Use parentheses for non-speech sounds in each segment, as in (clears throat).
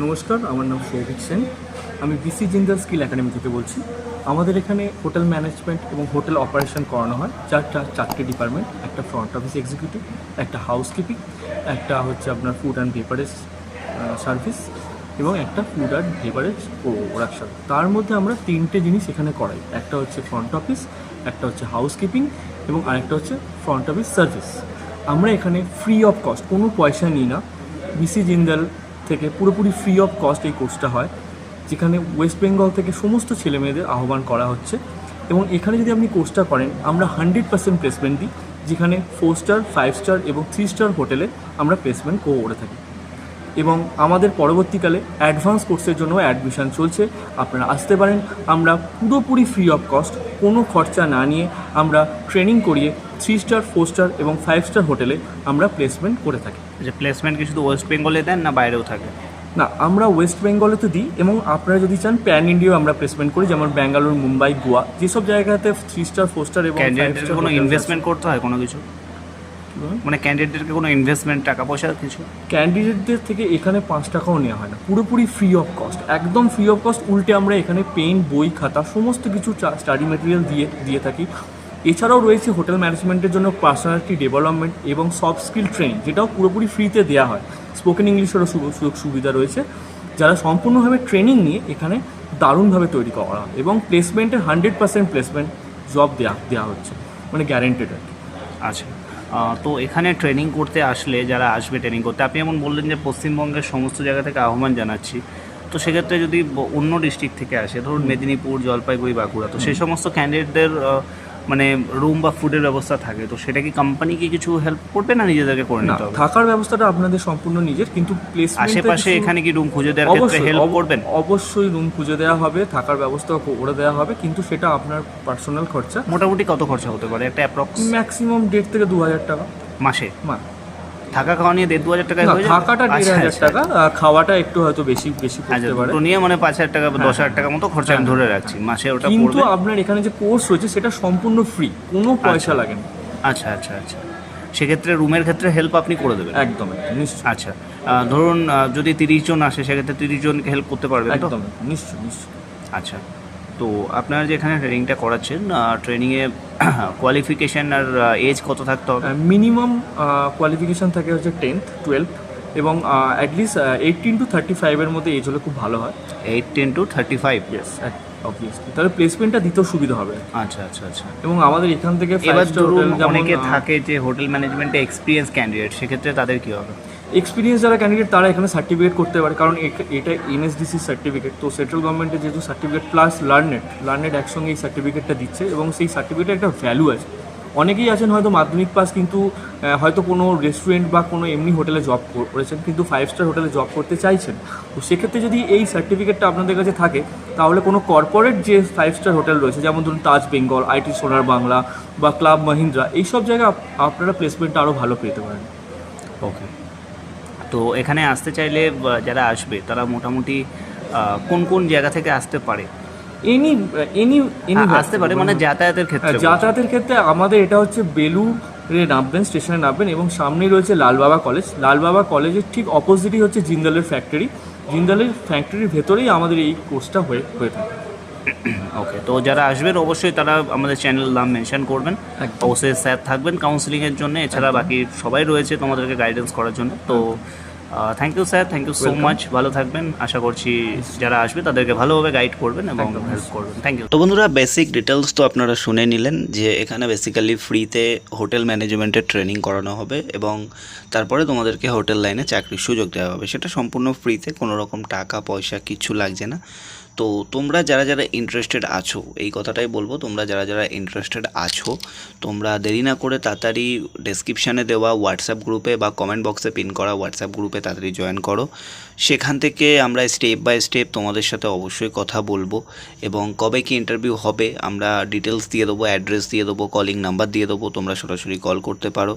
নমস্কার, আমার নাম সৌভিক সেন। আমি বিসি জিন্দাল স্কিল একাডেমি থেকে বলছি। আমাদের এখানে হোটেল ম্যানেজমেন্ট এবং হোটেল অপারেশন করানো হয়। চারটা, চারটে ডিপার্টমেন্ট, একটা ফ্রন্ট অফিস এক্সিকিউটিভ একটা হাউসকিপিং একটা হচ্ছে আপনার ফুড অ্যান্ড বেভারেজ সার্ভিস এবং একটা ফুড অ্যান্ড বেভারেজ প্রোডাকশন তার মধ্যে আমরা তিনটে জিনিস এখানে করাই। একটা হচ্ছে ফ্রন্ট অফিস একটা হচ্ছে হাউসকিপিং এবং আরেকটা হচ্ছে ফ্রন্ট অফিস সার্ভিস আমরা এখানে ফ্রি অফ কস্ট কোনো পয়সা নিই না। বিসি জিন্দাল থেকে পুরোপুরি ফ্রি অফ কস্ট এই কোর্সটা হয়, যেখানে ওয়েস্ট বেঙ্গল থেকে সমস্ত ছেলেমেয়েদের আহ্বান করা হচ্ছে। এবং এখানে যদি আপনি কোর্সটা করেন, আমরা হান্ড্রেড পার্সেন্ট প্লেসমেন্ট দিই, যেখানে ফোর স্টার ফাইভ স্টার এবং থ্রি স্টার হোটেলে আমরা প্লেসমেন্ট কো করে থাকি। এবং আমাদের পরবর্তীকালে অ্যাডভান্স কোর্সের জন্য অ্যাডমিশন চলছে। আপনারা আসতে পারেন, আমরা পুরোপুরি ফ্রি অফ কস্ট কোনো খরচা না নিয়ে আমরা ট্রেনিং করিয়ে থ্রি স্টার ফোর স্টার এবং ফাইভ স্টার হোটেলে আমরা প্লেসমেন্ট করে থাকি। যে প্লেসমেন্ট কি শুধু ওয়েস্ট বেঙ্গলে দেন না বাইরেও থাকে? না আমরা ওয়েস্ট বেঙ্গলে তো দিই এবং আপনারা যদি চান প্যান ইন্ডিয়াও আমরা প্লেসমেন্ট করি যেমন ব্যাঙ্গালোর মুম্বাই গোয়া যেসব জায়গাতে থ্রি স্টার ফোর স্টার এবং কোনো ইনভেস্টমেন্ট করতে হয় কোনো কিছু? মানে ক্যান্ডিডেটদেরকে কোনো ইনভেস্টমেন্ট টাকা পয়সা কিছু? ক্যান্ডিডেটদের থেকে এখানে পাঁচ টাকাও নেওয়া হয় না। পুরোপুরি ফ্রি অফ কস্ট একদম ফ্রি অফ কস্ট উল্টে আমরা এখানে পেন বই খাতা সমস্ত কিছু স্টাডি ম্যাটেরিয়াল দিয়ে দিয়ে থাকি। এছাড়াও রয়েছে হোটেল ম্যানেজমেন্টের জন্য পার্সোনালিটি ডেভেলপমেন্ট এবং সফট স্কিল ট্রেনিং যেটাও পুরোপুরি ফ্রিতে দেওয়া হয়। স্পোকেন ইংলিশেরও সুযোগ সুবিধা রয়েছে। যারা সম্পূর্ণভাবে ট্রেনিং নিয়ে এখানে দারুণভাবে তৈরি করা হয় এবং প্লেসমেন্টের হান্ড্রেড পার্সেন্ট প্লেসমেন্ট জব দেওয়া দেওয়া হচ্ছে মানে গ্যারেন্টেড আর কি। আচ্ছা তো এখানে ট্রেনিং করতে আসলে যারা আসবে ট্রেনিং করতে আপনি যেমন বললেন যে পশ্চিমবঙ্গের সমস্ত জায়গা থেকে আহ্বান জানাচ্ছি তো সেক্ষেত্রে যদি অন্য ডিস্ট্রিক্ট থেকে আসে ধরুন মেদিনীপুর জলপাইগুড়ি বাঁকুড়া তো সেই সমস্ত ক্যান্ডিডেটদের মানে রুম বা ফুডের ব্যবস্থা থাকে তো সেটা কি কোম্পানি কি কিছু হেল্প করবে না নিজেদেরকে করে নিতে হবে? থাকার ব্যবস্থাটা আপনাদের সম্পূর্ণ নিজের কিন্তু প্লেস আশেপাশে এখানে কি রুম খুঁজে দেওয়ার ক্ষেত্রে অবশ্যই হেল্প করবেন? অবশ্যই রুম খুঁজে দেওয়া হবে থাকার ব্যবস্থা করে দেওয়া হবে কিন্তু সেটা আপনার পার্সোনাল খরচা। মোটামুটি কত খরচা হতে পারে? একটা অ্যাপ্রক্স ম্যাক্সিমাম দেড় থেকে দু হাজার টাকা। মাসে? মা থাকা খাওয়া নিয়ে দেড় দু হাজার টাকায় হয়ে থাকাটা দেড় আচ্ছা, হাজার আচ্ছা। টাকা খাওয়াটা একটু হয়তো বেশি বেশি আচ্ছা পড়তে পারে নিয়ে মানে পাঁচ হাজার টাকা দশ হাজার। টাকার মতো খরচা আমি হ্যাঁ। ধরে রাখছি। মাসে ওটা কিন্তু আপনার এখানে যে কোর্স রয়েছে সেটা সম্পূর্ণ ফ্রি কোনো পয়সা লাগে না। আচ্ছা আচ্ছা আচ্ছা। সেক্ষেত্রে রুমের ক্ষেত্রে হেল্প আপনি করে দেবেন? একদম নিশ্চয়ই। আচ্ছা। ধরুন যদি তিরিশ জন আসে সেক্ষেত্রে তিরিশ জনকে হেল্প করতে পারবেন একদম নিশ্চয়ই নিশ্চয়ই। আচ্ছা। তো আপনারা যে এখানে ট্রেনিংটা করাচ্ছেন ট্রেনিংয়ে কোয়ালিফিকেশন (clears throat) আর এজ কত থাকতে হবে? মিনিমাম কোয়ালিফিকেশন থাকে হচ্ছে টেন্থ টুয়েলভ এবং at least eighteen to thirty ফাইভের মধ্যে এজ হলে খুব ভালো হয়। Eighteen to thirty five yes obviously তাহলে প্লেসমেন্টটা দিতেও সুবিধা হবে। আচ্ছা আচ্ছা আচ্ছা। এবং আমাদের এখান থেকে এবার ধরুন অনেকে থাকে যে হোটেল ম্যানেজমেন্টে এক্সপিরিয়েন্স ক্যান্ডিডেট সেক্ষেত্রে তাদের কী হবে? এক্সপিরিয়েন্স যারা ক্যান্ডিডেট তারা এখানে সার্টিফিকেট করতে পারে, কারণ এটা এনএসডিসি সার্টিফিকেট তো সেন্ট্রাল গভর্নমেন্টের যেহেতু সার্টিফিকেট প্লাস লার্নেট লার্নেট একসঙ্গে এই সার্টিফিকেটটা দিচ্ছে এবং সেই সার্টিফিকেটের একটা ভ্যালু আছে। অনেকেই আছেন হয়তো মাধ্যমিক পাস কিন্তু হয়তো কোনো রেস্টুরেন্ট বা কোনো এমনি হোটেলে জব করেছেন কিন্তু ফাইভ স্টার হোটেলে জব করতে চাইছেন। তো সেক্ষেত্রে যদি এই সার্টিফিকেটটা আপনাদের কাছে থাকে, তাহলে কোনো কর্পোরেট যে ফাইভ স্টার হোটেল রয়েছে, যেমন ধরুন তাজ বেঙ্গল আইটি সোনার বাংলা বা ক্লাব মাহিন্দ্রা এইসব জায়গায় আপনারা প্লেসমেন্টটা আরও ভালো পেতে পারেন। ওকে তো এখানে আসতে চাইলে যারা আসবে তারা মোটামুটি কোন কোন জায়গা থেকে আসতে পারে? এনি এনি এনি হ্যাঁ, আসতে পারে মানে যাতায়াতের ক্ষেত্রে যাতায়াতের ক্ষেত্রে আমাদের এটা হচ্ছে বেলুরে নামবেন স্টেশনে নামবেন এবং সামনেই রয়েছে লালবাবা কলেজ। লালবাবা কলেজের ঠিক অপোজিটই হচ্ছে জিন্দালের ফ্যাক্টরি জিন্দালের ফ্যাক্টরির ভেতরেই আমাদের এই কোর্সটা হয়ে হয়ে থাকে। (clears throat) ওকে তো যারা আসবেন অবশ্যই তারা আমাদের চ্যানেল নাম মেনশন করবেন। অবশ্যই স্যার থাকবেন কাউন্সিলিংয়ের জন্য এছাড়া বাকি সবাই রয়েছে তোমাদেরকে গাইডেন্স করার জন্য। তো thank you sir thank you so much ভালো থাকবেন আশা করছি যারা আসবে তাদেরকে ভালোভাবে গাইড করবেন এবং হেল্প করবেন। থ্যাংক ইউ তো বন্ধুরা বেসিক ডিটেলস তো আপনারা শুনে নিলেন যে এখানে বেসিক্যালি ফ্রিতে হোটেল ম্যানেজমেন্টের ট্রেনিং করানো হবে এবং তারপরে তোমাদেরকে হোটেল লাইনে চাকরির সুযোগ দেওয়া হবে। সেটা সম্পূর্ণ ফ্রিতে কোনো রকম টাকা পয়সা কিচ্ছু লাগছে না। তো তোমরা যারা যারা ইন্টারেস্টেড আছো, এই কথাটাই বলব, তোমরা যারা যারা ইন্টারেস্টেড আছো, তোমরা দেরি না করে তাড়াতাড়ি ডেসক্রিপশানে দেওয়া হোয়াটসঅ্যাপ গ্রুপে বা কমেন্ট বক্সে পিন করা হোয়াটসঅ্যাপ গ্রুপে তাড়াতাড়ি জয়েন করো। সেখান থেকে আমরা স্টেপ বাই স্টেপ তোমাদের সাথে অবশ্যই কথা বলব এবং কবে কি ইন্টারভিউ হবে, আমরা ডিটেলস দিয়ে দেবো অ্যাড্রেস দিয়ে দেবো কলিং নাম্বার দিয়ে দেবো, তোমরা সরাসরি কল করতে পারো।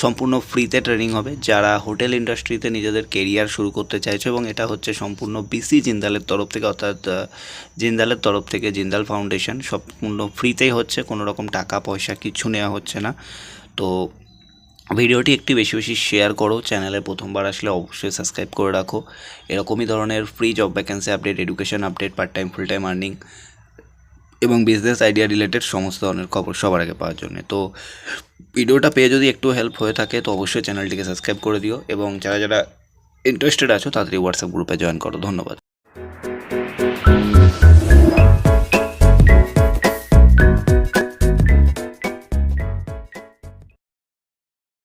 সম্পূর্ণ ফ্রিতে ট্রেনিং হবে। যারা হোটেল ইন্ডাস্ট্রিতে নিজেদের কেরিয়ার শুরু করতে চাইছো এবং এটা হচ্ছে সম্পূর্ণ বিসি জিন্দালের তরফ থেকে, অর্থাৎ জিন্দালের তরফ থেকে জিন্দাল ফাউন্ডেশন, সম্পূর্ণ ফ্রিতেই হচ্ছে, কোনো রকম টাকা, পয়সা কিছু নেওয়া হচ্ছে না। তো ভিডিওটি একটু বেশি বেশি শেয়ার করো চ্যানেলে প্রথমবার আসলে অবশ্যই সাবস্ক্রাইব করে রাখো। এরকমই ধরনের free job vacancy update education update part time full time earning এবং বিজনেস আইডিয়া রিলেটেড সমস্ত ধরনের খবর সবার আগে পাওয়ার জন্য। তো ভিডিওটা পেয়ে যদি একটু হেল্প হয়ে থাকে, তো অবশ্যই চ্যানেলটিকে সাবস্ক্রাইব করে দিও এবং যারা যারা ইন্টারেস্টেড আছো তাদের হোয়াটসঅ্যাপ গ্রুপে জয়েন করো। ধন্যবাদ।